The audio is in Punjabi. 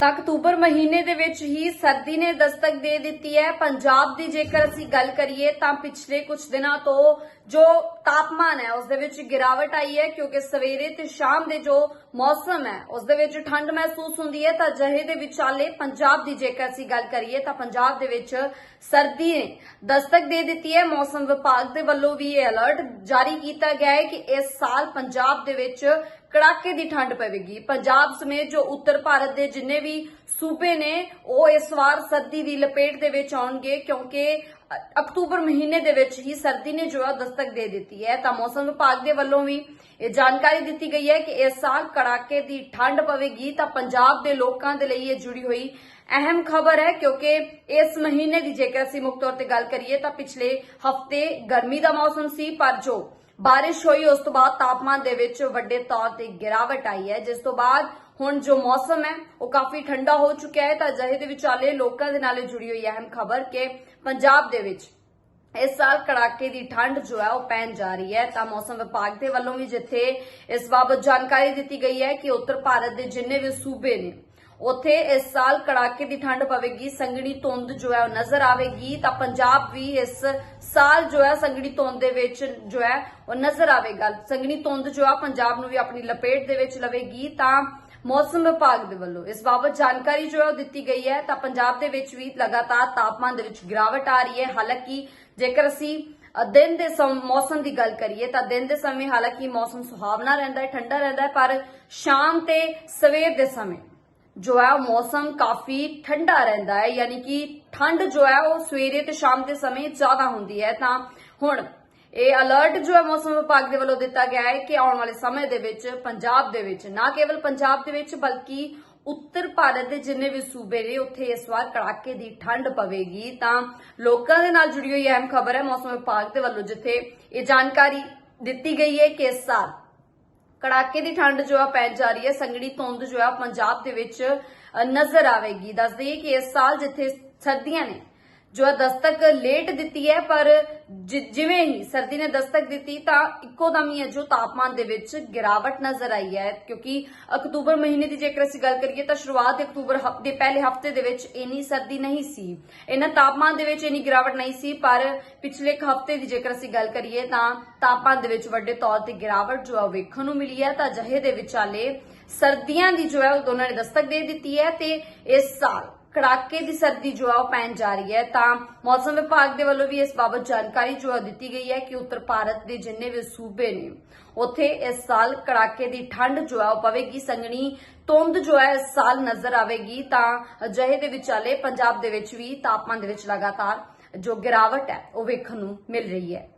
ਤਾਂ ਅਕਤੂਬਰ ਮਹੀਨੇ ਦੇ ਵਿੱਚ ਹੀ ਸਰਦੀ ਨੇ ਦਸਤਕ ਦੇ ਦਿੱਤੀ ਹੈ। ਪੰਜਾਬ ਦੀ ਜੇਕਰ ਅਸੀਂ ਗੱਲ ਕਰੀਏ ਤਾਂ ਪਿਛਲੇ ਕੁਝ ਦਿਨਾਂ ਤੋਂ ਜੋ ਤਾਪਮਾਨ ਹੈ, ਉਸ ਦੇ ਵਿੱਚ ਗਿਰਾਵਟ ਆਈ ਹੈ ਕਿਉਂਕਿ ਸਵੇਰੇ ਤੇ ਸ਼ਾਮ ਦੇ ਜੋ ਮੌਸਮ ਹੈ, ਉਸ ਦੇ ਵਿੱਚ ਠੰਡ ਮਹਿਸੂਸ ਹੁੰਦੀ ਹੈ। ਤਾਂ ਜਹੇ ਦੇ ਵਿਚਾਲੇ ਪੰਜਾਬ ਦੀ ਜੇਕਰ ਅਸੀਂ ਗੱਲ ਕਰੀਏ ਤਾਂ ਪੰਜਾਬ ਦੇ ਵਿੱਚ ਸਰਦੀ ਨੇ ਦਸਤਕ ਦੇ ਦਿੱਤੀ ਹੈ। ਮੌਸਮ ਵਿਭਾਗ ਦੇ ਵੱਲੋਂ ਵੀ ਇਹ ਅਲਰਟ ਜਾਰੀ ਕੀਤਾ ਗਿਆ ਹੈ ਕਿ ਇਸ ਸਾਲ ਪੰਜਾਬ ਦੇ ਵਿੱਚ ਕੜਾਕੇ ਦੀ ਠੰਡ ਪਵੇਗੀ। ਪੰਜਾਬ ਸਮੇਤ ਜੋ ਉੱਤਰ ਭਾਰਤ ਦੇ ਜਿੰਨੇ ਵੀ ਸੂਬੇ ਨੇ, ਉਹ ਇਸ ਵਾਰ ਸਰਦੀ ਦੀ ਲਪੇਟ ਦੇ ਵਿੱਚ ਆਉਣਗੇ ਕਿਉਂਕਿ ਅਕਤੂਬਰ ਮਹੀਨੇ ਦੇ ਵਿੱਚ ਹੀ ਸਰਦੀ ਨੇ ਜੋ ਦਸਤਕ ਦੇ ਦਿੱਤੀ ਹੈ। ਤਾਂ ਮੌਸਮ ਵਿਭਾਗ ਦੇ ਵੱਲੋਂ ਵੀ ਇਹ ਜਾਣਕਾਰੀ ਦਿੱਤੀ ਗਈ ਹੈ ਕਿ ਇਸ ਸਾਲ ਕੜਾਕੇ ਦੀ ਠੰਡ ਪਵੇਗੀ। ਤਾਂ ਪੰਜਾਬ ਦੇ ਲੋਕਾਂ ਦੇ ਲਈ ਇਹ ਜੁੜੀ ਹੋਈ ਅਹਿਮ ਖਬਰ ਹੈ ਕਿਉਂਕਿ ਇਸ ਮਹੀਨੇ ਦੀ ਜੇਕਰ ਅਸੀਂ ਮੁੱਖ ਤੌਰ ਤੇ ਗੱਲ ਕਰੀਏ ਤਾਂ ਪਿਛਲੇ ਹਫ਼ਤੇ ਗਰਮੀ ਦਾ ਮੌਸਮ ਸੀ, ਪਰ ਜੋ ਬਾਰਿਸ਼ ਹੋਈ, ਉਸ ਤੋਂ ਬਾਅਦ ਤਾਪਮਾਨ ਦੇ ਵਿੱਚ ਵੱਡੇ ਤੌਰ ਤੇ ਗਿਰਾਵਟ ਆਈ ਹੈ। ਜਿਸ ਤੋਂ ਬਾਅਦ ਹੁਣ ਜੋ ਮੌਸਮ ਹੈ, ਉਹ ਕਾਫੀ ਠੰਡਾ ਹੋ ਚੁੱਕਿਆ ਹੈ ਤਾਂ ਅਜਿਹੇ ਦੇ ਵਿਚਾਲੇ ਲੋਕਾਂ ਦੇ ਨਾਲ ਜੁੜੀ ਹੋਈ ਅਹਿਮ ਖਬਰ ਕਿ ਪੰਜਾਬ ਦੇ ਵਿੱਚ ਇਸ ਸਾਲ ਕੜਾਕੇ ਦੀ ਠੰਡ ਜੋ ਹੈ, ਉਹ ਪੈਣ ਜਾ ਰਹੀ ਹੈ। ਤਾਂ ਮੌਸਮ ਵਿਭਾਗ ਦੇ ਵੱਲੋਂ ਵੀ ਜਿੱਥੇ ਇਸ ਬਾਬਤ ਜਾਣਕਾਰੀ ਦਿੱਤੀ ਗਈ ਹੈ ਕਿ ਉੱਤਰ ਭਾਰਤ ਦੇ ਜਿੰਨੇ ਵੀ ਸੂਬੇ ਨੇ ਉੱਥੇ ਇਸ ਸਾਲ ਕੜਾਕੇ ਦੀ ਠੰਡ ਪਵੇਗੀ ਸੰਗਣੀ ਧੁੰਦ ਜੋ ਹੈ ਉਹ ਨਜ਼ਰ ਆਵੇਗੀ, ਤਾਂ ਪੰਜਾਬ ਵੀ ਇਸ ਸਾਲ ਜੋ ਹੈ ਸੰਗਣੀ ਧੁੰਦ ਦੇ ਵਿੱਚ ਜੋ ਹੈ ਉਹ ਨਜ਼ਰ ਆਵੇਗਾ। ਸੰਗਣੀ ਧੁੰਦ ਜੋ ਆ ਪੰਜਾਬ ਨੂੰ ਵੀ ਆਪਣੀ ਲਪੇਟ ਦੇ ਵਿੱਚ ਲਵੇਗੀ, ਤਾਂ ਮੌਸਮ ਵਿਭਾਗ ਦੇ ਵੱਲੋਂ ਇਸ ਬਾਬਤ ਜਾਣਕਾਰੀ ਜੋ ਹੈ ਉਹ ਦਿੱਤੀ ਗਈ ਹੈ, ਤਾਂ ਪੰਜਾਬ ਦੇ ਵਿੱਚ ਵੀ ਲਗਾਤਾਰ ਤਾਪਮਾਨ ਦੇ ਵਿੱਚ ਗਿਰਾਵਟ ਆ ਰਹੀ ਹੈ। ਹਾਲਾਂਕਿ ਜੇਕਰ ਅਸੀਂ ਦਿਨ ਦੇ ਸਮ- ਮੌਸਮ ਦੀ ਗੱਲ ਕਰੀਏ, ਤਾਂ ਦਿਨ ਦੇ ਸਮੇਂ ਹਾਲਾਂਕਿ ਮੌਸਮ ਸੁਹਾਵਣਾ ਰਹਿੰਦਾ ਹੈ, ਠੰਡਾ ਰਹਿੰਦਾ ਹੈ, ਪਰ ਸ਼ਾਮ ਤੇ ਸਵੇਰ ਦੇ ਸਮੇਂ ਜੋ ਹੈ ਮੌਸਮ ਕਾਫੀ ਠੰਡਾ ਰਹਿੰਦਾ ਹੈ, ਯਾਨੀ ਕਿ ਠੰਡ ਜੋ ਹੈ ਉਹ ਸਵੇਰੇ ਤੇ ਸ਼ਾਮ ਦੇ ਸਮੇਂ ਜ਼ਿਆਦਾ ਹੁੰਦੀ ਹੈ। ਤਾਂ ਹੁਣ ਇਹ ਅਲਰਟ ਜੋ ਹੈ ਮੌਸਮ ਵਿਭਾਗ ਦੇ ਵੱਲੋਂ ਦਿੱਤਾ ਗਿਆ ਹੈ ਕਿ ਆਉਣ ਵਾਲੇ ਸਮੇਂ ਦੇ ਵਿੱਚ ਪੰਜਾਬ ਦੇ ਵਿੱਚ, ਨਾ ਕੇਵਲ ਪੰਜਾਬ ਦੇ ਵਿੱਚ, ਬਲਕਿ ਉੱਤਰ ਭਾਰਤ ਦੇ ਜਿੰਨੇ ਵੀ ਸੂਬੇ ਨੇ, ਉੱਥੇ ਇਸ ਵਾਰ ਕੜਾਕੇ ਦੀ ਠੰਡ ਪਵੇਗੀ। ਤਾਂ ਲੋਕਾਂ ਦੇ ਨਾਲ ਜੁੜੀ ਹੋਈ ਅਹਿਮ ਖਬਰ ਹੈ ਮੌਸਮ ਵਿਭਾਗ ਦੇ ਵੱਲੋਂ ਜਿੱਥੇ ਇਹ ਜਾਣਕਾਰੀ ਦਿੱਤੀ ਗਈ ਹੈ ਕਿ ਇਸ ਸਾਲ ਕੜਾਕੇ ਦੀ ਠੰਡ ਜੋ ਆ ਪੈ ਜਾ ਰਹੀ ਹੈ ਸੰਗੜੀ ਧੁੰਦ ਜੋ ਆ ਪੰਜਾਬ ਦੇ ਵਿੱਚ ਨਜ਼ਰ ਆਵੇਗੀ। ਦੱਸ ਦਈਏ ਕਿ ਇਸ ਸਾਲ ਜਿੱਥੇ ਸਰਦੀਆਂ ਨੇ ਜੋ ਆ ਦਸਤਕ ਲੇਟ ਦਿੱਤੀ ਹੈ, ਪਰ ਜਿਵੇਂ ਹੀ ਸਰਦੀ ਨੇ ਦਸਤਕ ਦਿੱਤੀ, ਤਾਂ ਇੱਕੋ ਦਮ ਹੀ ਜੋ ਤਾਪਮਾਨ ਦੇ ਵਿੱਚ ਗਿਰਾਵਟ ਨਜ਼ਰ ਆਈ ਹੈ। ਕਿਉਂਕਿ ਅਕਤੂਬਰ ਮਹੀਨੇ ਦੀ ਜੇਕਰ ਅਸੀਂ ਗੱਲ ਕਰੀਏ, ਤਾਂ ਸ਼ੁਰੂਆਤ ਅਕਤੂਬਰ ਦੇ ਪਹਿਲੇ ਹਫ਼ਤੇ ਦੇ ਵਿੱਚ ਇੰਨੀ ਸਰਦੀ ਨਹੀਂ ਸੀ। ਇਹਨਾਂ ਤਾਪਮਾਨ ਦੇ ਵਿੱਚ ਇੰਨੀ ਗਿਰਾਵਟ ਨਹੀਂ ਸੀ, ਪਰ ਪਿਛਲੇ ਇੱਕ ਹਫ਼ਤੇ ਦੀ ਜੇਕਰ ਅਸੀਂ ਗੱਲ ਕਰੀਏ, ਤਾਂ ਤਾਪਮਾਨ ਦੇ ਵਿੱਚ ਵੱਡੇ ਤੌਰ ਤੇ ਗਿਰਾਵਟ ਜੋ ਹੈ ਉਹ ਵੇਖਣ ਨੂੰ ਮਿਲੀ ਹੈ। ਤਾਂ ਜਹੇ ਦੇ ਵਿਚਾਲੇ ਸਰਦੀਆਂ ਦੀ ਜੋ ਹੈ, ਉਹ ਦੋਨਾਂ ਨੇ ਦਸਤਕ ਦੇ ਦਿੱਤੀ ਹੈ ਤੇ ਇਸ ਸਾਲ ਕੜਾਕੇ ਦੀ ਸਰਦੀ ਜੋ ਆ ਉਹ ਪੈਣ ਜਾ ਰਹੀ ਹੈ, ਤਾਂ ਮੌਸਮ ਵਿਭਾਗ ਦੇ ਵੱਲੋਂ ਵੀ ਇਸ ਬਾਬਤ ਜਾਣਕਾਰੀ ਜੋ ਆ ਦਿੱਤੀ ਗਈ ਹੈ ਕਿ ਉੱਤਰ ਭਾਰਤ ਦੇ ਜਿੰਨੇ ਵੀ ਸੂਬੇ ਨੇ, ਉੱਥੇ ਇਸ ਸਾਲ ਕੜਾਕੇ ਦੀ ਠੰਡ ਜੋ ਆ ਉਹ ਪਵੇਗੀ ਸੰਗਣੀ ਧੁੰਦ ਜੋ ਹੈ ਇਸ ਸਾਲ ਨਜ਼ਰ ਆਵੇਗੀ, ਤਾਂ ਅਜਿਹੇ ਦੇ ਵਿਚਾਲੇ ਪੰਜਾਬ ਦੇ ਵਿੱਚ ਵੀ ਤਾਪਮਾਨ ਦੇ ਵਿੱਚ ਲਗਾਤਾਰ ਜੋ ਗਿਰਾਵਟ ਹੈ, ਉਹ ਵੇਖਣ ਨੂੰ ਮਿਲ ਰਹੀ ਹੈ।